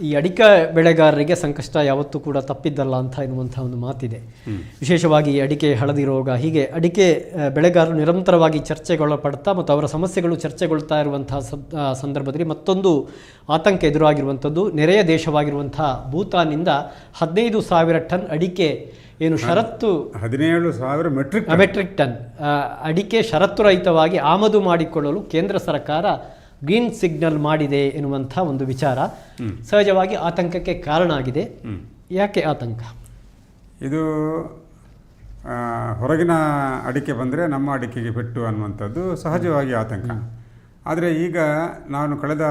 ಈ ಅಡಿಕೆ ಬೆಳೆಗಾರರಿಗೆ ಸಂಕಷ್ಟ ಯಾವತ್ತೂ ಕೂಡ ತಪ್ಪಿದ್ದಲ್ಲ ಅಂತ ಎನ್ನುವಂಥ ಒಂದು ಮಾತಿದೆ. ವಿಶೇಷವಾಗಿ ಅಡಿಕೆ ಹಳದಿ ರೋಗ ಹೀಗೆ ಅಡಿಕೆ ಬೆಳೆಗಾರರು ನಿರಂತರವಾಗಿ ಚರ್ಚೆಗೊಳಪಡ್ತಾ ಮತ್ತು ಅವರ ಸಮಸ್ಯೆಗಳು ಚರ್ಚೆಗೊಳ್ತಾ ಇರುವಂತಹ ಸಂದರ್ಭದಲ್ಲಿ ಮತ್ತೊಂದು ಆತಂಕ ಎದುರಾಗಿರುವಂಥದ್ದು ನೆರೆಯ ದೇಶವಾಗಿರುವಂತಹ ಭೂತಾನಿಂದ ಹದಿನೈದು ಸಾವಿರ ಟನ್ ಅಡಿಕೆ ಏನು ಷರತ್ತು ಹದಿನೇಳು ಸಾವಿರ ಮೆಟ್ರಿಕ್ ಮೆಟ್ರಿಕ್ ಟನ್. ಅಡಿಕೆ ಷರತ್ತು ರಹಿತವಾಗಿ ಆಮದು ಮಾಡಿಕೊಳ್ಳಲು ಕೇಂದ್ರ ಸರ್ಕಾರ ಗ್ರೀನ್ ಸಿಗ್ನಲ್ ಮಾಡಿದೆ ಎನ್ನುವಂಥ ಒಂದು ವಿಚಾರ ಸಹಜವಾಗಿ ಆತಂಕಕ್ಕೆ ಕಾರಣ ಆಗಿದೆ. ಯಾಕೆ ಆತಂಕ? ಇದು ಹೊರಗಿನ ಅಡಿಕೆ ಬಂದರೆ ನಮ್ಮ ಅಡಿಕೆಗೆ ಪೆಟ್ಟು ಅನ್ನುವಂಥದ್ದು ಸಹಜವಾಗಿ ಆತಂಕ. ಆದರೆ ಈಗ ನಾನು ಕಳೆದ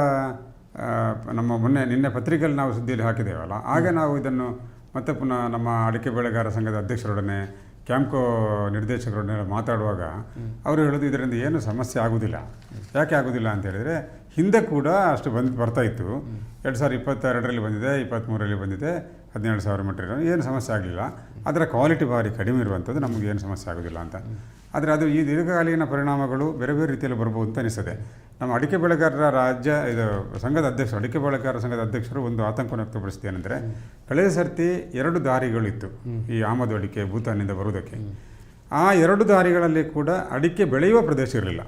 ನಮ್ಮ ಮೊನ್ನೆ ನಿನ್ನೆ ಪತ್ರಿಕೆಯಲ್ಲಿ ನಾವು ಸುದ್ದಿಯಲ್ಲಿ ಹಾಕಿದ್ದೇವಲ್ಲ ಆಗ ನಾವು ಇದನ್ನು ಮತ್ತೆ ಪುನಃ ನಮ್ಮ ಅಡಿಕೆ ಬೆಳೆಗಾರ ಸಂಘದ ಅಧ್ಯಕ್ಷರೊಡನೆ ಕ್ಯಾಂಪ್ಕೋ ನಿರ್ದೇಶಕರೊಡನೆ ಮಾತಾಡುವಾಗ ಅವರು ಹೇಳೋದು ಇದರಿಂದ ಏನು ಸಮಸ್ಯೆ ಆಗೋದಿಲ್ಲ. ಯಾಕೆ ಆಗೋದಿಲ್ಲ ಅಂತ ಹೇಳಿದರೆ ಹಿಂದೆ ಕೂಡ ಅಷ್ಟು ಬಂದು ಬರ್ತಾಯಿತ್ತು ಎರಡು ಸಾವಿರದ ಇಪ್ಪತ್ತೆರಡರಲ್ಲಿ ಬಂದಿದೆ, ಇಪ್ಪತ್ತ್ಮೂರರಲ್ಲಿ ಬಂದಿದೆ, ಹದಿನೇಳು ಸಾವಿರ ಮೀಟರ್ ಏನು ಸಮಸ್ಯೆ ಆಗಲಿಲ್ಲ. ಅದರ ಕ್ವಾಲಿಟಿ ಭಾರಿ ಕಡಿಮೆ ಇರುವಂಥದ್ದು ನಮಗೆ ಏನು ಸಮಸ್ಯೆ ಆಗೋದಿಲ್ಲ ಅಂತ. ಆದರೆ ಅದು ಈ ದೀರ್ಘಕಾಲೀನ ಪರಿಣಾಮಗಳು ಬೇರೆ ಬೇರೆ ರೀತಿಯಲ್ಲಿ ಬರ್ಬೋದು ಅಂತ ಅನಿಸ್ತದೆ. ನಮ್ಮ ಅಡಿಕೆ ಬೆಳೆಗಾರರ ರಾಜ್ಯ, ಇದು ಸಂಘದ ಅಧ್ಯಕ್ಷರು, ಅಡಿಕೆ ಬೆಳೆಗಾರರ ಸಂಘದ ಅಧ್ಯಕ್ಷರು ಒಂದು ಆತಂಕವನ್ನು ವ್ಯಕ್ತಪಡಿಸ್ತೇನೆಂದರೆ ಕಳೆದ ಸರ್ತಿ ಎರಡು ದಾರಿಗಳಿತ್ತು ಈ ಆಮದು ಅಡಿಕೆ ಭೂತಾನಿಂದ ಬರುವುದಕ್ಕೆ. ಆ ಎರಡು ದಾರಿಗಳಲ್ಲಿ ಕೂಡ ಅಡಿಕೆ ಬೆಳೆಯುವ ಪ್ರದೇಶ ಇರಲಿಲ್ಲ.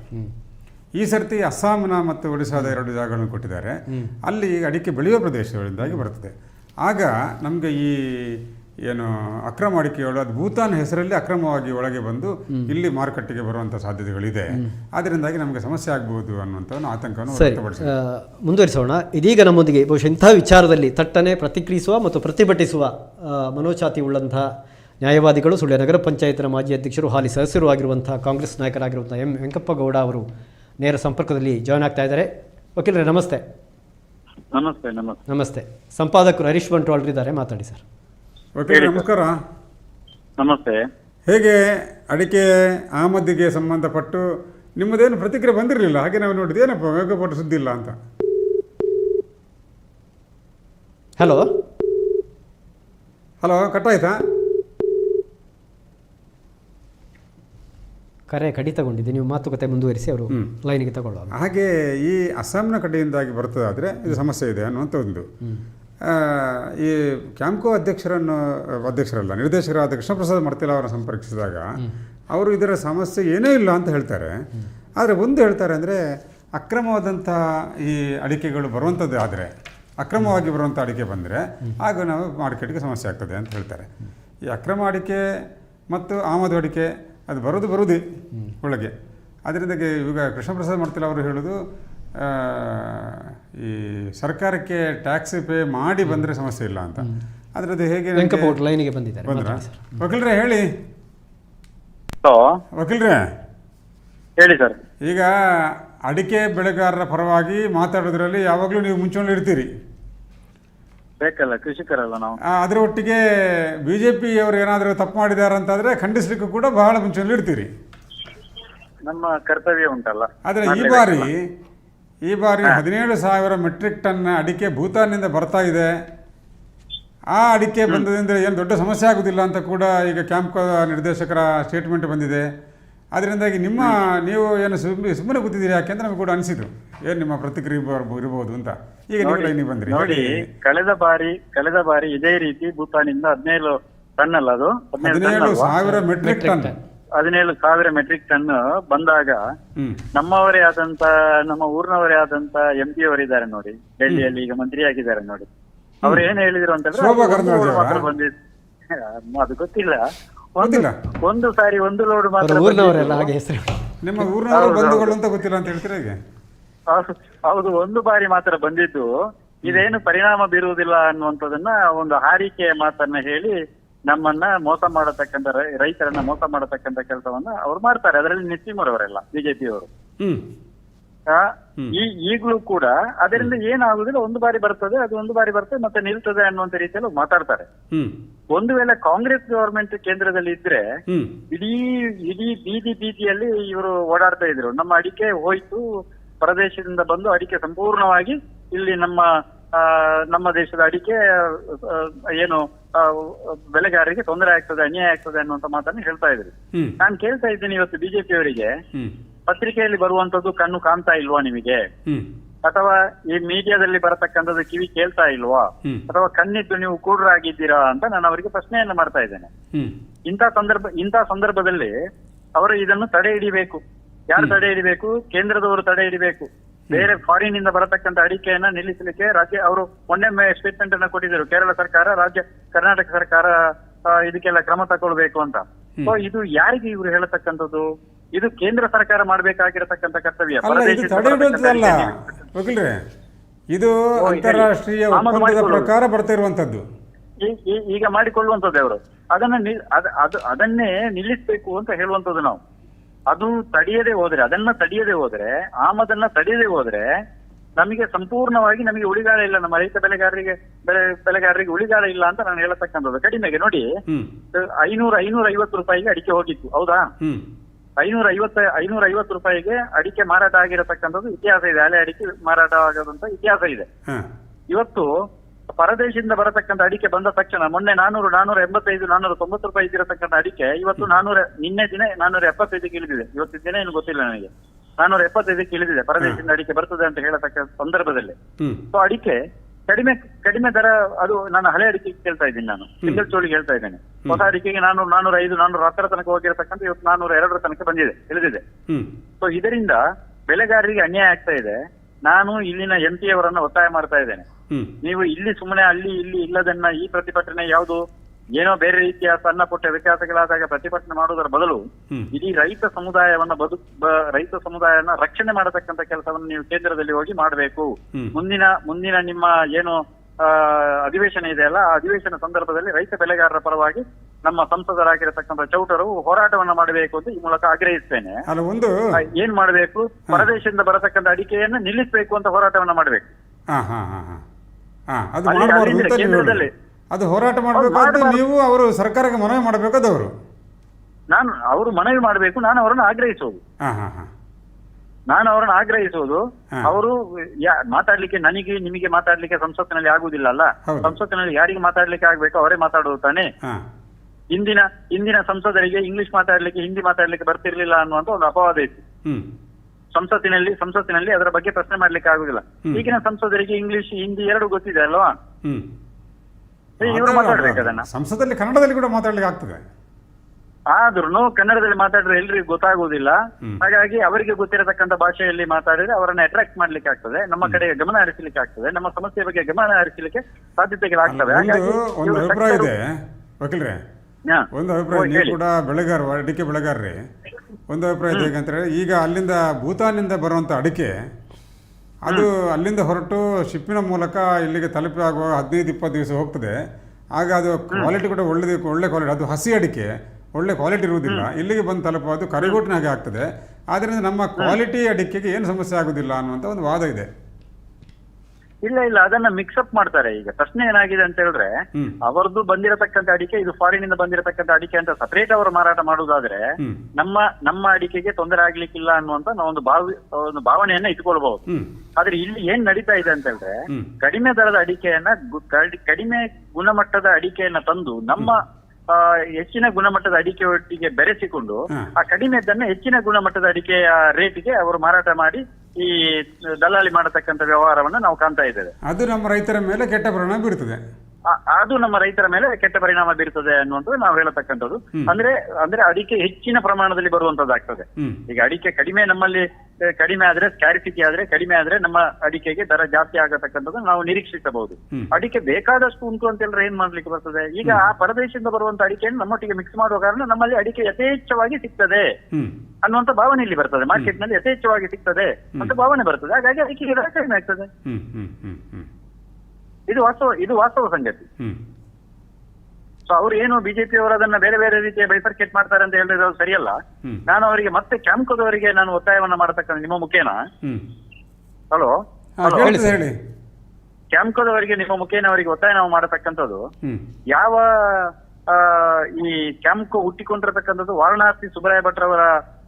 ಈ ಸರ್ತಿ ಅಸ್ಸಾಂನ ಮತ್ತು ಒಡಿಶಾದ ಎರಡು ಜಾಗಗಳನ್ನು ಕೊಟ್ಟಿದ್ದಾರೆ. ಅಲ್ಲಿ ಅಡಿಕೆ ಬೆಳೆಯುವ ಪ್ರದೇಶಗಳಿಂದಾಗಿ ಬರ್ತದೆ ಆಗ ನಮಗೆ ಈ ಏನು ಅಕ್ರಮ ಅಡಿಕೆಗಳು ಅದು ಭೂತಾನ್ ಹೆಸರಲ್ಲಿ ಅಕ್ರಮವಾಗಿ ಒಳಗೆ ಬಂದು ಇಲ್ಲಿ ಮಾರುಕಟ್ಟೆಗೆ ಬರುವಂಥ ಸಾಧ್ಯತೆಗಳಿದೆ. ಅದರಿಂದಾಗಿ ನಮಗೆ ಸಮಸ್ಯೆ ಆಗಬಹುದು ಅನ್ನುವಂಥ ಒಂದು ಆತಂಕವನ್ನು ಮುಂದುವರಿಸೋಣ. ಇದೀಗ ನಮ್ಮೊಂದಿಗೆ ಬಹುಶಃ ಇಂಥ ವಿಚಾರದಲ್ಲಿ ತಟ್ಟನೆ ಪ್ರತಿಕ್ರಿಯಿಸುವ ಮತ್ತು ಪ್ರತಿಭಟಿಸುವ ಮನೋಚಾತಿ ಉಳ್ಳಂತಹ ನ್ಯಾಯವಾದಿಗಳು ಸುಳ್ಯ ನಗರ ಪಂಚಾಯತ್ನ ಮಾಜಿ ಅಧ್ಯಕ್ಷರು ಹಾಲಿ ಸದಸ್ಯರು ಆಗಿರುವಂತಹ ಕಾಂಗ್ರೆಸ್ ನಾಯಕರಾಗಿರುವಂತಹ ಎಂ ವೆಂಕಪ್ಪಗೌಡ ಅವರು ನೇರ ಸಂಪರ್ಕದಲ್ಲಿ ಜಾಯ್ನ್ ಆಗ್ತಾ ಇದ್ದಾರೆ. ವಕೀಲರೇ ನಮಸ್ತೆ. ನಮಸ್ತೆ ನಮಸ್ತೆ. ನಮಸ್ತೆ. ಸಂಪಾದಕರು ಹರೀಶ್ ಬಂಟ್ವಾಳ್ರಿದ್ದಾರೆ. ಮಾತಾಡಿ ಸರ್. ಓಕೆ ನಮಸ್ಕಾರ. ನಮಸ್ತೆ. ಹೇಗೆ ಅಡಿಕೆ ಆಮದಿಗೆ ಸಂಬಂಧಪಟ್ಟು ನಿಮ್ಮದೇನು ಪ್ರತಿಕ್ರಿಯೆ ಬಂದಿರಲಿಲ್ಲ? ಹಾಗೆ ನಾವು ನೋಡಿದ್ವಿ ಏನಪ್ಪ ವೇಗಪಟ್ಟು ಸುದ್ದಿ ಇಲ್ಲ ಅಂತ. ಹಲೋ ಹಲೋ ಕಟ್ಟಾಯ್ತಾ? ಕರೆ ಕಡಿತಗೊಂಡಿದೆ ನೀವು ಮಾತುಕತೆ ಮುಂದುವರಿಸಿ ಅವರು ಲೈನಿಗೆ ತಗೊಳ್ಳುವ ಹಾಗೆ ಈ ಅಸ್ಸಾಂನ ಕಡೆಯಿಂದಾಗಿ ಬರ್ತದಾದರೆ ಇದು ಸಮಸ್ಯೆ ಇದೆ ಅನ್ನುವಂಥ ಒಂದು. ಈ ಕ್ಯಾಂಪ್ಕೋ ಅಧ್ಯಕ್ಷರನ್ನು ಅಧ್ಯಕ್ಷರಲ್ಲ ನಿರ್ದೇಶಕರಾದ ಕೃಷ್ಣಪ್ರಸಾದ್ ಮರ್ತಿಲ ಅವರನ್ನು ಸಂಪರ್ಕಿಸಿದಾಗ ಅವರು ಇದರ ಸಮಸ್ಯೆ ಏನೂ ಇಲ್ಲ ಅಂತ ಹೇಳ್ತಾರೆ. ಆದರೆ ಒಂದು ಹೇಳ್ತಾರೆ ಅಂದರೆ ಅಕ್ರಮವಾದಂಥ ಈ ಅಡಿಕೆಗಳು ಬರುವಂಥದ್ದು ಆದರೆ ಅಕ್ರಮವಾಗಿ ಬರುವಂಥ ಅಡಿಕೆ ಬಂದರೆ ಆಗ ನಾವು ಮಾರ್ಕೆಟ್ಗೆ ಸಮಸ್ಯೆ ಆಗ್ತದೆ ಅಂತ ಹೇಳ್ತಾರೆ. ಈ ಅಕ್ರಮ ಅಡಿಕೆ ಮತ್ತು ಆಮದು ಅಡಿಕೆ ಅದು ಬರೋದು ಬರೋದೇ ಒಳಗೆ. ಅದರಿಂದ ಈಗ ಕೃಷ್ಣಪ್ರಸಾದ್ ಮರ್ತಿಲ ಅವರು ಹೇಳೋದು ಈ ಸರ್ಕಾರಕ್ಕೆ ಟ್ಯಾಕ್ಸ್ ಪೇ ಮಾಡಿ ಬಂದರೆ ಸಮಸ್ಯೆ ಇಲ್ಲ ಅಂತ. ಅದ್ರದ್ದು ಅದು ಹೇಗೆ ಲೈನಿಗೆ ಬಂದಿದ್ದಾರೆ. ಬಂದ್ರ? ವಕೀಲ್ರೆ ಹೇಳಿ. ವಕೀಲ್ರೆ? ಹೇಳಿ ಸರ್. ಈಗ ಅಡಿಕೆ ಬೆಳೆಗಾರರ ಪರವಾಗಿ ಮಾತಾಡೋದ್ರಲ್ಲಿ ಯಾವಾಗಲೂ ನೀವು ಮುಂಚೂಣಿ ಇರ್ತೀರಿ. ಬೇಕಲ್ಲ ಕೃಷಿಕರಲ್ಲ ನಾವು. ಆ, ಅದರ ಒಟ್ಟಿಗೆ ಬಿ ಜೆ ಪಿಯವರು ಏನಾದರೂ ತಪ್ಪು ಮಾಡಿದ್ದಾರೆ ಅಂತಾದರೆ ಖಂಡಿಸ್ಲಿಕ್ಕೂ ಕೂಡ ಬಹಳ ಮುಂಚೂಣಿ ಇರ್ತೀರಿ. ನಮ್ಮ ಕರ್ತವ್ಯ ಉಂಟಲ್ಲ. ಆದರೆ ಈ ಬಾರಿ ಈ ಬಾರಿ ಹದಿನೇಳು ಸಾವಿರ ಮೆಟ್ರಿಕ್ ಟನ್ ಅಡಿಕೆ ಭೂತಾನ್ನಿಂದ ಬರ್ತಾ ಇದೆ. ಆ ಅಡಿಕೆ ಬಂದದಿಂದ ಏನು ದೊಡ್ಡ ಸಮಸ್ಯೆ ಆಗುದಿಲ್ಲ ಅಂತ ಕೂಡ ಈಗ ಕ್ಯಾಂಪ್ ನಿರ್ದೇಶಕರ ಸ್ಟೇಟ್ಮೆಂಟ್ ಬಂದಿದೆ. ಅದರಿಂದಾಗಿ ನಿಮ್ಮ ನೀವು ಏನು ಸುಮ್ಮನೆ ಸುಮ್ಮನೆ ಕೂತಿದ್ದೀರಿ ಯಾಕೆ ಅಂತ ನಮಗೆ ಕೂಡ ಅನಿಸಿತು ಏನು ನಿಮ್ಮ ಪ್ರತಿಕ್ರಿಯೆ ಇರಬಹುದು ಇರ್ಬೋದು ಅಂತ. ಈಗ ನೀವು ಬಂದ್ರಿ. ನೋಡಿ ಕಳೆದ ಬಾರಿ ಕಳೆದ ಬಾರಿ ಇದೇ ರೀತಿ ಭೂತಾನಿಂದ ಹದಿನೇಳು ಟನ್ ಅಲ್ಲ ಅದು? ಹದಿನೇಳು? ಸಾವಿರ ಮೆಟ್ರಿಕ್ ಟನ್. ಹದಿನೇಳು ಸಾವಿರ ಮೆಟ್ರಿಕ್ ಟನ್ ಬಂದಾಗ ನಮ್ಮವರೇ ಆದಂತ ನಮ್ಮ ಊರಿನವರೇ ಆದಂತ ಎಂ ಪಿ ಅವರಿದ್ದಾರೆ ನೋಡಿ. ಡೆಲ್ಲಿಯಲ್ಲಿ ಈಗ ಮಂತ್ರಿ ಆಗಿದ್ದಾರೆ ನೋಡಿ. ಅವ್ರು ಏನ್ ಹೇಳಿದ್ರು ಅಂತಂದ್ರೆ? ಬಂದಿದ್ದು ಅದು ಗೊತ್ತಿಲ್ಲ. ಒಂದು ಒಂದು ಸಾರಿ ಒಂದು ಲೋಡ್ ಮಾತ್ರ ಅವರ ಹಾಗೆ ಹೆಸರು ನಿಮ್ಮ ಊರಿನವರು ಬಂಧುಗಳು ಅಂತ ಗೊತ್ತಿಲ್ಲ ಅಂತ ಹೇಳ್ತೀರಾ ಹೌದು, ಹೌದು ಒಂದು ಬಾರಿ ಮಾತ್ರ ಬಂದಿದ್ದು. ಇದೇನು ಪರಿಣಾಮ ಬೀರುವುದಿಲ್ಲ ಅನ್ನುವಂಥದ್ದನ್ನ ಒಂದು ಹಾರಿಕೆ ಮಾತನ್ನ ಹೇಳಿ ನಮ್ಮನ್ನ ಮೋಸ ಮಾಡತಕ್ಕಂತ ರೈತರನ್ನ ಮೋಸ ಮಾಡತಕ್ಕಂತ ಕೆಲಸವನ್ನ ಅವ್ರು ಮಾಡ್ತಾರೆ. ಅದರಲ್ಲಿ ಬಿಜೆಪಿ ಬಿಜೆಪಿಯವರು ಈ ಈಗಲೂ ಕೂಡ ಅದರಿಂದ ಏನಾಗುದಿಲ್ಲ ಒಂದು ಬಾರಿ ಬರ್ತದೆ ಅದು ಒಂದು ಬಾರಿ ಬರ್ತದೆ ಮತ್ತೆ ನಿಲ್ತದೆ ಅನ್ನುವಂತ ರೀತಿಯಲ್ಲಿ ಮಾತಾಡ್ತಾರೆ. ಒಂದು ವೇಳೆ ಕಾಂಗ್ರೆಸ್ ಗವರ್ಮೆಂಟ್ ಕೇಂದ್ರದಲ್ಲಿ ಇದ್ರೆ ಇಡೀ ಇಡೀ ಬೀದಿ ಬೀದಿಯಲ್ಲಿ ಇವರು ಓಡಾಡ್ತಾ ಇದ್ರು. ನಮ್ಮ ಅಡಿಕೆ ಹೋಯ್ತು ಪ್ರದೇಶದಿಂದ ಬಂದು ಅಡಿಕೆ ಸಂಪೂರ್ಣವಾಗಿ ಇಲ್ಲಿ ನಮ್ಮ ನಮ್ಮ ದೇಶದ ಅಡಿಕೆ ಏನು ಬೆಳೆಗಾರರಿಗೆ ತೊಂದರೆ ಆಗ್ತದೆ ಅನ್ಯಾಯ ಆಗ್ತದೆ ಅನ್ನುವಂತ ಮಾತನ್ನು ಹೇಳ್ತಾ ಇದ್ರು. ನಾನು ಕೇಳ್ತಾ ಇದ್ದೀನಿ ಇವತ್ತು ಬಿಜೆಪಿ ಅವರಿಗೆ. ಪತ್ರಿಕೆಯಲ್ಲಿ ಬರುವಂತದ್ದು ಕಣ್ಣು ಕಾಣ್ತಾ ಇಲ್ವಾ ನಿಮಗೆ? ಅಥವಾ ಈ ಮೀಡಿಯಾದಲ್ಲಿ ಬರತಕ್ಕಂಥದ್ದು ಕಿವಿ ಕೇಳ್ತಾ ಇಲ್ವಾ. ಅಥವಾ ಕಣ್ಣಿದ್ದು ನೀವು ಕೂಡರಾಗಿದ್ದೀರಾ ಅಂತ ನಾನು ಅವರಿಗೆ ಪ್ರಶ್ನೆಯನ್ನ ಮಾಡ್ತಾ ಇದ್ದೇನೆ. ಇಂತಹ ಇಂಥ ಸಂದರ್ಭ ಇಂಥ ಸಂದರ್ಭದಲ್ಲಿ ಅವರು ಇದನ್ನು ತಡೆ ಹಿಡಿಬೇಕು. ಯಾರು ತಡೆ ಹಿಡಿಬೇಕು? ಕೇಂದ್ರದವರು ತಡೆ ಹಿಡಿಬೇಕು. ಬೇರೆ ಫಾರಿನ್ ಇಂದ ಬರತಕ್ಕಂತ ಅಡಿಕೆಯನ್ನ ನಿಲ್ಲಿಸಲಿಕ್ಕೆ ರಾಜ್ಯ ಅವರು ಮೊನ್ನೆ ಸ್ಟೇಟ್ಮೆಂಟ್ ಅನ್ನ ಕೊಟ್ಟಿದ್ದರು. ಕೇರಳ ಸರ್ಕಾರ ರಾಜ್ಯ ಕರ್ನಾಟಕ ಸರ್ಕಾರ ಇದಕ್ಕೆಲ್ಲ ಕ್ರಮ ತಗೊಳ್ಬೇಕು ಅಂತ. ಸೊ ಇದು ಯಾರಿಗೆ ಇವರು ಹೇಳತಕ್ಕಂಥದ್ದು? ಇದು ಕೇಂದ್ರ ಸರ್ಕಾರ ಮಾಡಬೇಕಾಗಿರತಕ್ಕಂತ ಕರ್ತವ್ಯ. ಇದು ಅಂತಾರಾಷ್ಟ್ರೀಯ ಒಪ್ಪಂದದ. ಪ್ರಕಾರ ಬರ್ತಾ ಇರುವಂತದ್ದು ಈ- ಈ- ಈಗ ಮಾಡಿಕೊಳ್ಳುವಂತದ್ದು ಅವರು. ಅದನ್ನ ಅದನ್ನೇ ನಿಲ್ಲಿಸಬೇಕು ಅಂತ ಹೇಳುವಂತದ್ದು ನಾವು. ಅದು ತಡೆಯದೆ ಹೋದ್ರೆ ಅದನ್ನ ತಡೆಯದೆ ಹೋದ್ರೆ ಆಮದನ್ನ ತಡೆಯದೆ ಹೋದ್ರೆ ನಮಗೆ ಸಂಪೂರ್ಣವಾಗಿ ನಮಗೆ ಉಳಿಗಾಲ ಇಲ್ಲ. ನಮ್ಮ ರೈತ ಬೆಳೆಗಾರರಿಗೆ ಬೆಳೆ ಬೆಳೆಗಾರರಿಗೆ ಉಳಿಗಾಲ ಇಲ್ಲ ಅಂತ ನಾನು ಹೇಳತಕ್ಕಂಥದ್ದು. ಕಡಿಮೆಗೆ ನೋಡಿ ಐನೂರ ಐನೂರ ಐವತ್ತು ರೂಪಾಯಿಗೆ ಅಡಿಕೆ ಹೋಗಿತ್ತು. ಹೌದಾ? ಐನೂರ ಐವತ್ತ ಐನೂರ ಐವತ್ತು ರೂಪಾಯಿಗೆ ಅಡಿಕೆ ಮಾರಾಟ ಆಗಿರತಕ್ಕಂಥದ್ದು ಇತಿಹಾಸ ಇದೆ. ಹಳೆ ಅಡಿಕೆ ಮಾರಾಟ ಆಗೋದಂತ ಇತಿಹಾಸ ಇದೆ. ಇವತ್ತು ಪರದೇಶದಿಂದ ಬರತಕ್ಕಂತ ಅಡಿಕೆ ಬಂದ ತಕ್ಷಣ ಮೊನ್ನೆ ನಾನೂರು ನಾನೂರ ಎಂಬತ್ತೈದು ನಾನೂರ ತೊಂಬತ್ತು ರೂಪಾಯಿ ಇದ್ದಿರತಕ್ಕಂಥ ಅಡಿಕೆ ಇವತ್ತು ನಾನೂರ ನಿನ್ನೆ ದಿನ ನಾನೂರ ಎಪ್ಪತ್ತೈದಕ್ಕೆ ಇಳಿದಿದೆ. ಇವತ್ತಿನ ದಿನ ಏನು ಗೊತ್ತಿಲ್ಲ ನನಗೆ. ನಾನೂರ ಎಪ್ಪತ್ತೈದಕ್ಕೆ ಇಳಿದಿದೆ. ಪರದೇಶದಿಂದ ಅಡಿಕೆ ಬರ್ತದೆ ಅಂತ ಹೇಳತಕ್ಕ ಸಂದರ್ಭದಲ್ಲಿ. ಸೊ ಅಡಿಕೆ ಕಡಿಮೆ ಕಡಿಮೆ ದರ ಅದು ನಾನು ಹಳೆ ಅಡಿಕೆ ಕೇಳ್ತಾ ಇದ್ದೀನಿ ನಾನು. ಸಿಂಗಲ್ ಚೋಳಿಗೆ ಹೇಳ್ತಾ ಇದ್ದೇನೆ. ಹೊಸ ಅಡಿಕೆಗೆ ನಾನೂರ ನಾನೂರ ಐದು ನಾನೂರ ಹತ್ತರ ತನಕ ಹೋಗಿರತಕ್ಕಂಥ ಇವತ್ತು ನಾನೂರ ಎರಡರ ತನಕ ಬಂದಿದೆ ಇಳಿದಿದೆ. ಸೊ ಇದರಿಂದ ಬೆಳೆಗಾರರಿಗೆ ಅನ್ಯಾಯ ಆಗ್ತಾ ಇದೆ. ನಾನು ಇಲ್ಲಿನ ಎಂ ಪಿ ಅವರನ್ನ ಒತ್ತಾಯ ಮಾಡ್ತಾ ಇದ್ದೇನೆ. ನೀವು ಇಲ್ಲಿ ಸುಮ್ಮನೆ ಅಲ್ಲಿ ಇಲ್ಲಿ ಇಲ್ಲದನ್ನ ಈ ಪ್ರತಿಭಟನೆ ಯಾವುದು? ಏನೋ ಬೇರೆ ರೀತಿಯ ಸಣ್ಣ ಪುಟ್ಟ ವ್ಯತ್ಯಾಸಗಳಾದಾಗ ಪ್ರತಿಭಟನೆ ಮಾಡುವುದರ ಬದಲು. ಇಡೀ ರೈತ ಸಮುದಾಯವನ್ನ ಬದು ರೈತ ಸಮುದಾಯವನ್ನ ರಕ್ಷಣೆ ಮಾಡತಕ್ಕಂತ ಕೆಲಸವನ್ನು ನೀವು ಕೇಂದ್ರದಲ್ಲಿ ಹೋಗಿ ಮಾಡಬೇಕು. ಮುಂದಿನ ಮುಂದಿನ ನಿಮ್ಮ ಏನು ಅಧಿವೇಶನ ಅಧಿವೇಶನ ಇದೆಯಲ್ಲ ಆ ಅಧಿವೇಶನ ಸಂದರ್ಭದಲ್ಲಿ ರೈತ ಬೆಳೆಗಾರರ ಪರವಾಗಿ ನಮ್ಮ ಸಂಸದರಾಗಿರತಕ್ಕಂಥ ಚೌಟರು ಹೋರಾಟವನ್ನ ಮಾಡಬೇಕು ಅಂತ ಈ ಮೂಲಕ ಆಗ್ರಹಿಸ್ತೇನೆ. ಒಂದು ಏನ್ ಮಾಡಬೇಕು? ಪರದೇಶದಿಂದ ಬರತಕ್ಕಂಥ ಅಡಿಕೆಯನ್ನ ನಿಲ್ಲಿಸಬೇಕು ಅಂತ ಹೋರಾಟವನ್ನ ಮಾಡಬೇಕು. ಕೇಂದ್ರದಲ್ಲಿ. ಅದು ಹೋರಾಟ ಮಾಡಬೇಕಾದ್ರೆ. ನೀವು ಅವರು ಸರ್ಕಾರಕ್ಕೆ ಮನವಿ ಮಾಡಬೇಕಾದ ಅವರು. ನಾನು ಅವರು ಮನವಿ ಮಾಡಬೇಕು ನಾನು ಅವರನ್ನು ಆಗ್ರಹಿಸೋದು ನಾನು ಅವರನ್ನು ಆಗ್ರಹಿಸೋದು ಅವರು ಮಾತಾಡ್ಲಿಕ್ಕೆ ನನಗೆ ನಿಮಗೆ ಮಾತಾಡ್ಲಿಕ್ಕೆ ಸಂಸತ್ತಿನಲ್ಲಿ ಆಗುದಿಲ್ಲ ಅಲ್ಲ? ಸಂಸತ್ತಿನಲ್ಲಿ ಯಾರಿಗೆ ಮಾತಾಡ್ಲಿಕ್ಕೆ ಆಗ್ಬೇಕು ಅವರೇ ಮಾತಾಡೋದು ತಾನೆ? ಇಂದಿನ ಇಂದಿನ ಸಂಸದರಿಗೆ ಇಂಗ್ಲಿಷ್ ಮಾತಾಡ್ಲಿಕ್ಕೆ ಹಿಂದಿ ಮಾತಾಡ್ಲಿಕ್ಕೆ ಬರ್ತಿರ್ಲಿಲ್ಲ ಅನ್ನುವಂತ ಒಂದು ಅಪವಾದ ಇತ್ತು. ಸಂಸತ್ತಿನಲ್ಲಿ ಸಂಸತ್ತಿನಲ್ಲಿ ಅದರ ಬಗ್ಗೆ ಪ್ರಶ್ನೆ ಮಾಡ್ಲಿಕ್ಕೆ ಆಗುದಿಲ್ಲ. ಈಗಿನ ಸಂಸದರಿಗೆ ಇಂಗ್ಲಿಷ್ ಹಿಂದಿ ಎರಡು ಗೊತ್ತಿದೆ ಅಲ್ವಾ? ಇವರು ಮಾತಾಡ್ಬೇಕು ಅದನ್ನ? ಸಂಸದಲ್ಲಿ ಕನ್ನಡದಲ್ಲಿ ಕೂಡ ಮಾತಾಡ್ಲಿಕ್ಕೆ ಆಗ್ತದೆ. ಆದ್ರೂ ಕನ್ನಡದಲ್ಲಿ ಮಾತಾಡಿದ್ರೆ ಎಲ್ರಿಗೂ ಗೊತ್ತಾಗುವುದಿಲ್ಲ ಹಾಗಾಗಿ ಅವರಿಗೆ ಗೊತ್ತಿರತಕ್ಕಂತ ಭಾಷೆಯಲ್ಲಿ ಮಾತಾಡಿದ್ರೆ ಅವರನ್ನ ಅಟ್ರಾಕ್ಟ್ ಮಾಡ್ಲಿಕ್ಕೆ ಆಗ್ತದೆ. ನಮ್ಮ ಕಡೆ ಗಮನ ಹರಿಸಲಿಕ್ಕೆ ಆಗ್ತದೆ. ನಮ್ಮ ಸಮಸ್ಯೆ ಬಗ್ಗೆ ಗಮನ ಹರಿಸಲಿಕ್ಕೆ ಸಾಧ್ಯತೆಗಳಾಗ್ತವೆ. ಒಂದು ಹಾಗಾಗಿ ಒಂದು ಅಭಿಪ್ರಾಯ ನೀವು ಕೂಡ ಬೆಳೆಗಾರ ಅಡಿಕೆ ಬೆಳೆಗಾರ್ರಿ. ಒಂದು ಅಭಿಪ್ರಾಯ ಹೇಗಂದ್ರೆ ಈಗ ಅಲ್ಲಿಂದ ಭೂತಾನಿಂದ ಬರುವಂಥ ಅಡಿಕೆ ಅದು ಅಲ್ಲಿಂದ ಹೊರಟು ಶಿಪ್ಪಿನ ಮೂಲಕ ಇಲ್ಲಿಗೆ ತಲುಪಿ ಆಗುವ ಹದಿನೈದು ಇಪ್ಪತ್ತು ದಿವಸ ಹೋಗ್ತದೆ. ಆಗ ಅದು ಕ್ವಾಲಿಟಿ ಕೂಡ ಒಳ್ಳೆದು ಒಳ್ಳೆ ಕ್ವಾಲಿಟಿ ಅದು ಹಸಿ ಅಡಿಕೆ ಒಳ್ಳೆ ಕ್ವಾಲಿಟಿ ಇರುವುದಿಲ್ಲ. ಇಲ್ಲಿಗೆ ಬಂದು ತಲುಪೋದು ಕರಿಗೋಟಿನ ಹಾಗೆ ಆಗ್ತದೆ. ಆದ್ದರಿಂದ ನಮ್ಮ ಕ್ವಾಲಿಟಿ ಅಡಿಕೆಗೆ ಏನು ಸಮಸ್ಯೆ ಆಗುದಿಲ್ಲ ಅನ್ನುವಂಥ ಒಂದು ವಾದ ಇದೆ. ಇಲ್ಲ ಇಲ್ಲ ಅದನ್ನ ಮಿಕ್ಸಪ್ ಮಾಡ್ತಾರೆ ಈಗ. ಪ್ರಶ್ನೆ ಏನಾಗಿದೆ ಅಂತ ಹೇಳಿದ್ರೆ. ಅವರದ್ದು ಬಂದಿರತಕ್ಕಂತ ಅಡಿಕೆ ಇದು ಫಾರಿನ್ ಇಂದ ಬಂದಿರತಕ್ಕಂತ ಅಡಿಕೆ ಅಂತ ಸಪರೇಟ್ ಅವರು ಮಾರಾಟ ಮಾಡುವುದಾದ್ರೆ ನಮ್ಮ ನಮ್ಮ ಅಡಿಕೆಗೆ ತೊಂದರೆ ಆಗ್ಲಿಕ್ಕಿಲ್ಲ ಅನ್ನುವಂತ ನಾವೊಂದು ಒಂದು ಭಾವ ಒಂದು ಭಾವನೆಯನ್ನ ಇಟ್ಕೊಳ್ಬಹುದು ಆದ್ರೆ ಇಲ್ಲಿ ಏನ್ ನಡೀತಾ ಇದೆ ಅಂತ ಹೇಳಿದ್ರೆ ಕಡಿಮೆ ದರದ ಅಡಿಕೆಯನ್ನ ಕಡಿಮೆ ಗುಣಮಟ್ಟದ ಅಡಿಕೆಯನ್ನ ತಂದು ನಮ್ಮ ಹೆಚ್ಚಿನ ಗುಣಮಟ್ಟದ ಅಡಿಕೆ ಒಟ್ಟಿಗೆ ಬೆರೆಸಿಕೊಂಡು. ಆ ಕಡಿಮೆದನ್ನ ಹೆಚ್ಚಿನ ಗುಣಮಟ್ಟದ ಅಡಿಕೆಯ ರೇಟ್ಗೆ ಅವರು ಮಾರಾಟ ಮಾಡಿ ಈ ದಲ್ಲಾಳಿ ಮಾಡತಕ್ಕಂತ ವ್ಯವಹಾರವನ್ನು ನಾವು ಕಾಣ್ತಾ ಇದ್ದೇವೆ. ಅದು ನಮ್ಮ ರೈತರ ಮೇಲೆ ಕೆಟ್ಟ ಪರಿಣಾಮ ಬೀರ್ತದೆ. ಆ- ಅದು ನಮ್ಮ ರೈತರ ಮೇಲೆ ಕೆಟ್ಟ ಪರಿಣಾಮ ಬೀರ್ತದೆ ಅನ್ನುವಂಥದ್ದು ನಾವು ಹೇಳತಕ್ಕಂಥದ್ದು. ಅಂದ್ರೆ ಅಂದ್ರೆ ಅಡಿಕೆ ಹೆಚ್ಚಿನ ಪ್ರಮಾಣದಲ್ಲಿ ಬರುವಂತದ್ದಾಗ್ತದೆ ಈಗ ಅಡಿಕೆ ಕಡಿಮೆ ನಮ್ಮಲ್ಲಿ ಕಡಿಮೆ ಆದ್ರೆ ಸ್ಕ್ಯಾರಿಸಿಟಿ ಆದ್ರೆ ಕಡಿಮೆ ಆದ್ರೆ ನಮ್ಮ ಅಡಿಕೆಗೆ ದರ ಜಾಸ್ತಿ ಆಗತಕ್ಕಂಥದ್ದು ನಾವು ನಿರೀಕ್ಷಿಸಬಹುದು. ಅಡಿಕೆ ಬೇಕಾದಷ್ಟು ಉಂಟು ಅಂತ ಏನ್ ಮಾಡ್ಲಿಕ್ಕೆ ಬರ್ತದೆ? ಈಗ ಆ ಪರದೇಶದಿಂದ ಬರುವಂತ ಅಡಿಕೆಯನ್ನು ನಮ್ಮೊಟ್ಟಿಗೆ ಮಿಕ್ಸ್ ಮಾಡುವ ಕಾರಣ ನಮ್ಮಲ್ಲಿ ಅಡಿಕೆ ಯಥೇಚ್ಛವಾಗಿ ಸಿಗ್ತದೆ. ಅನ್ನುವಂತ ಭಾವನೆ ಇಲ್ಲಿ ಬರ್ತದೆ. ಮಾರ್ಕೆಟ್ನಲ್ಲಿ ಯಥೇಚ್ಛವಾಗಿ ಸಿಗ್ತದೆ ಅಂತ ಭಾವನೆ ಬರ್ತದೆ. ಹಾಗಾಗಿ ಅಡಿಕೆಗೆ ದರ ಕಡಿಮೆ ಆಗ್ತದೆ ಇದು ವಾಸ್ತವ ಇದು ವಾಸ್ತವ ಸಂಗತಿ. ಸೊ ಅವ್ರು ಏನು ಬಿಜೆಪಿ ಅವರು ಅದನ್ನ ಬೇರೆ ಬೇರೆ ರೀತಿಯ ಬೈಫರ್ಕೇಟ್ ಮಾಡ್ತಾರೆ ಅಂತ ಹೇಳಿದ್ರೆ ಅದು ಸರಿಯಲ್ಲ. ನಾನು ಅವರಿಗೆ ಮತ್ತೆ ಕ್ಯಾಂಪ್ಕೋದವರಿಗೆ ನಾನು ಒತ್ತಾಯವನ್ನ ಮಾಡತಕ್ಕಂಥ ನಿಮ್ಮ ಮುಖೇನ? ಹಲೋ ಕ್ಯಾಂಕದವರಿಗೆ ಕ್ಯಾಂಪ್ಕೋದವರಿಗೆ ನಿಮ್ಮ ಮುಖೇನ ಅವರಿಗೆ ಒತ್ತಾಯ ನಾವು ಮಾಡತಕ್ಕಂಥದ್ದು ಯಾವ ಆ, ಈ ಕ್ಯಾಂಪ್ಕೋ ಹುಟ್ಟಿಕೊಂಡಿರತಕ್ಕಂಥದ್ದು ವಾರಣಾಸಿ ಸುಬ್ರಾಯ ಭಟ್ರವರ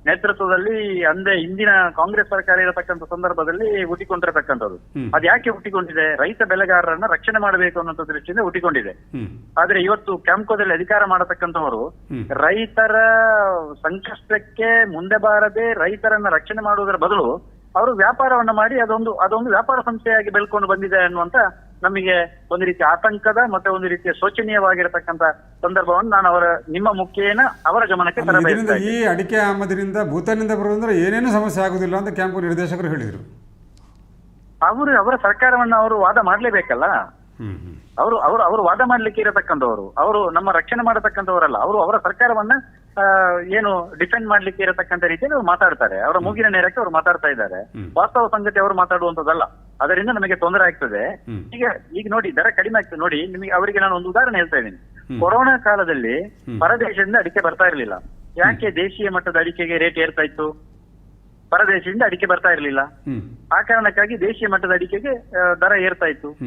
ನೇತೃತ್ವದಲ್ಲಿ ಅಂದ್ರೆ ಹಿಂದಿನ ಕಾಂಗ್ರೆಸ್ ಸರ್ಕಾರ ಇರತಕ್ಕಂಥ ಸಂದರ್ಭದಲ್ಲಿ ಹುಟ್ಟಿಕೊಂಡಿರತಕ್ಕಂಥದ್ದು. ಅದ್ ಯಾಕೆ ಹುಟ್ಟಿಕೊಂಡಿದೆ? ರೈತ ಬೆಳೆಗಾರರನ್ನ ರಕ್ಷಣೆ ಮಾಡಬೇಕು ಅನ್ನೋ ದೃಷ್ಟಿಯಿಂದ ಹುಟ್ಟಿಕೊಂಡಿದೆ. ಆದ್ರೆ ಇವತ್ತು ಕ್ಯಾಂಪ್ಕೋದಲ್ಲಿ ಅಧಿಕಾರ ಮಾಡತಕ್ಕಂಥವರು ರೈತರ ಸಂಕಷ್ಟಕ್ಕೆ ಮುಂದೆ ಬಾರದೆ ರೈತರನ್ನ ರಕ್ಷಣೆ ಮಾಡುವುದರ ಬದಲು ಅವರು ವ್ಯಾಪಾರವನ್ನ ಮಾಡಿ ಅದೊಂದು ಅದೊಂದು ವ್ಯಾಪಾರ ಸಂಸ್ಥೆಯಾಗಿ ಬೆಳ್ಕೊಂಡು ಬಂದಿದೆ ಅನ್ನುವಂತ ನಮಗೆ ಒಂದು ರೀತಿ ಆತಂಕದ ಮತ್ತೆ ಒಂದು ರೀತಿಯ ಶೋಚನೀಯವಾಗಿರತಕ್ಕಂತ ಸಂದರ್ಭವನ್ನು ನಾನು ಅವರ ನಿಮ್ಮ ಮುಖ್ಯನ ಅವರ ಗಮನಕ್ಕೆ ತರಬೇಕು ಈ ಅಡಿಕೆ ಆಮದಿನಿಂದ ಭೂತಾನಿಂದ ಬರೋದಂದ್ರೆ ಏನೇನು ಸಮಸ್ಯೆ ಆಗುದಿಲ್ಲ ಅಂತ ಕ್ಯಾಂಪು ನಿರ್ದೇಶಕರು ಹೇಳಿದರು. ಅವರು ಅವರ ಸರ್ಕಾರವನ್ನ ಅವರು ವಾದ ಮಾಡಲೇಬೇಕಲ್ಲ? ಅವರು ಅವರು ಅವರು ವಾದ ಮಾಡ್ಲಿಕ್ಕೆ ಇರತಕ್ಕಂಥವ್ರು. ಅವರು ನಮ್ಮ ರಕ್ಷಣೆ ಮಾಡತಕ್ಕಂಥವರಲ್ಲ. ಅವರು ಅವರ ಸರ್ಕಾರವನ್ನ ಏನು ಡಿಫೆಂಡ್ ಮಾಡ್ಲಿಕ್ಕೆ ಇರತಕ್ಕಂತ ರೀತಿಯಲ್ಲಿ ಅವರು ಮಾತಾಡ್ತಾರೆ. ಅವರ ಮೂಗಿನ ನೇರಕ್ಕೆ ಅವರು ಮಾತಾಡ್ತಾ ಇದ್ದಾರೆ. ವಾಸ್ತವ ಸಂಗತಿ ಅವರು ಮಾತಾಡುವಂತದ್ದಲ್ಲ ಅದರಿಂದ ನಮಗೆ ತೊಂದರೆ ಆಗ್ತದೆ. ಈಗ ಈಗ ನೋಡಿ ದರ ಕಡಿಮೆ ಆಗ್ತದೆ. ನೋಡಿ ನಿಮಗೆ ಅವರಿಗೆ ನಾನು ಒಂದು ಉದಾಹರಣೆ ಹೇಳ್ತಾ ಇದ್ದೀನಿ. ಕೊರೋನಾ ಕಾಲದಲ್ಲಿ ಪರದೇಶದಿಂದ ಅಡಿಕೆ ಬರ್ತಾ ಇರಲಿಲ್ಲ. ಯಾಕೆ ದೇಶೀಯ ಮಟ್ಟದ ಅಡಿಕೆಗೆ ರೇಟ್ ಏರ್ತಾ ಇತ್ತು? ಪರದೇಶದಿಂದ ಅಡಿಕೆ ಬರ್ತಾ ಇರಲಿಲ್ಲ. ಆ ಕಾರಣಕ್ಕಾಗಿ ದೇಶೀಯ ಮಟ್ಟದ ಅಡಿಕೆಗೆ ದರ ಏರ್ತಾ ಇತ್ತು.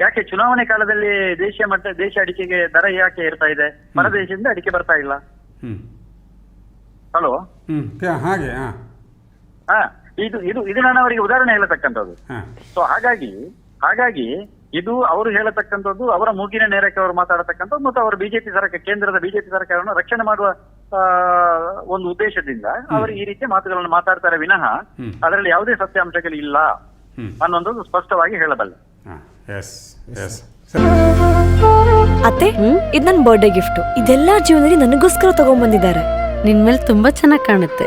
ಯಾಕೆ ಚುನಾವಣೆ ಕಾಲದಲ್ಲಿ ದೇಶೀಯ ಮಟ್ಟ ದೇಶ ಅಡಿಕೆಗೆ ದರ ಯಾಕೆ ಏರ್ತಾ ಇದೆ? ಪರದೇಶದಿಂದ ಅಡಿಕೆ ಬರ್ತಾ ಇಲ್ಲ. ಹಲೋ? ಹ್ಮ್. ಹಾಗೆ ಹಾ. ಹಾ. ಇದು ಇದು ಇದು ನಾನು ಅವರಿಗೆ ಉದಾಹರಣೆ ಹೇಳತಕ್ಕಂಥದ್ದು. ಸೊ ಹಾಗಾಗಿ ಹಾಗಾಗಿ ಇದು ಅವರು ಹೇಳತಕ್ಕಂಥದ್ದು ಅವರ ಮೂಗಿನ ನೇರಕ್ಕೆ ಅವರು ಮಾತಾಡತಕ್ಕಂಥದ್ದು ಮತ್ತು ಅವರು ಬಿಜೆಪಿ ಸರ್ಕಾರ ಕೇಂದ್ರದ ಬಿಜೆಪಿ ಸರ್ಕಾರವನ್ನು ರಕ್ಷಣೆ ಮಾಡುವ ಆ, ಒಂದು ಉದ್ದೇಶದಿಂದ ಅವರು ಈ ರೀತಿಯ ಮಾತುಗಳನ್ನು ಮಾತಾಡ್ತಾರೆ ವಿನಃ. ಅದರಲ್ಲಿ ಯಾವುದೇ ಸತ್ಯಾಂಶಗಳು ಇಲ್ಲ ಅನ್ನೊಂದು ಸ್ಪಷ್ಟವಾಗಿ ಹೇಳಬಲ್ಲ. ಅತ್ತೆ ಇದು ನನ್ನ ಬರ್ಡೇ ಗಿಫ್ಟ್ ಇದೆಲ್ಲಾ ಜೀವನದಲ್ಲಿ ನನಗೋಸ್ಕರ ತಗೊಂಡ್ಬಂದಿದ್ದಾರೆ ನಿನ್ ಮೇಲೆ ತುಂಬಾ ಚೆನ್ನಾಗಿ ಕಾಣುತ್ತೆ.